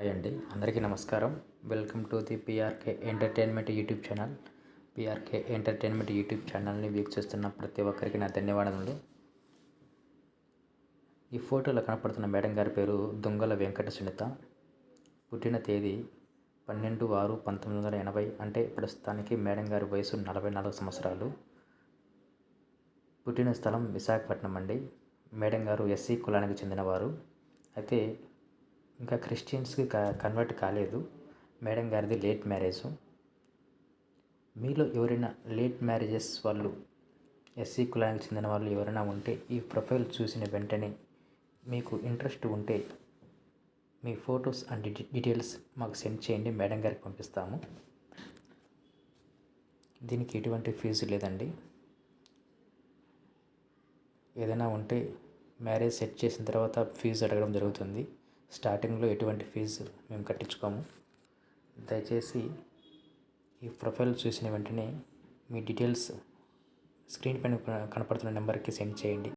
Hi అండి అందరికీ నమస్కారం. Welcome to the PRK entertainment YouTube channel. PRK entertainment YouTube ఛానల్ని వీక్షిస్తున్న ప్రతి ఒక్కరికి నా ధన్యవాదములు. ఈ ఫోటోలో కనపడుతున్న మేడం గారి పేరు దొంగల వెంకట సునీత. పుట్టిన తేదీ పన్నెండు ఆరు పంతొమ్మిది వందల ఎనభై అంటే ప్రస్తుతానికి మేడం గారి వయసు నలభై నాలుగు సంవత్సరాలు. పుట్టిన స్థలం విశాఖపట్నం అండి. మేడం గారు ఎస్సీ కులానికి చెందినవారు. అయితే ఇంకా క్రిస్టియన్స్కి కన్వర్ట్ కాలేదు. మేడం గారిది లేట్ మ్యారేజ్ మీలో ఎవరైనా లేట్ మ్యారేజెస్ వాళ్ళు ఎస్సీ కులానికి చెందిన వాళ్ళు ఎవరైనా ఉంటే ఈ ప్రొఫైల్ చూసిన వెంటనే మీకు ఇంట్రెస్ట్ ఉంటే మీ ఫొటోస్ అండ్ డీటెయిల్స్ మాకు సెండ్ చేయండి. మేడం గారికి పంపిస్తాము. దీనికి ఎటువంటి ఫీజు లేదండి. ఏదైనా ఉంటే మ్యారేజ్ సెట్ చేసిన తర్వాత ఫీజు అడగడం జరుగుతుంది. స్టార్టింగ్లో ఎటువంటి ఫీజు మేము కట్టించుకోము. దయచేసి ఈ ప్రొఫైల్ చూసిన వెంటనే మీ డీటెయిల్స్ స్క్రీన్ పైన కనపడుతున్న నెంబర్కి సెండ్ చేయండి.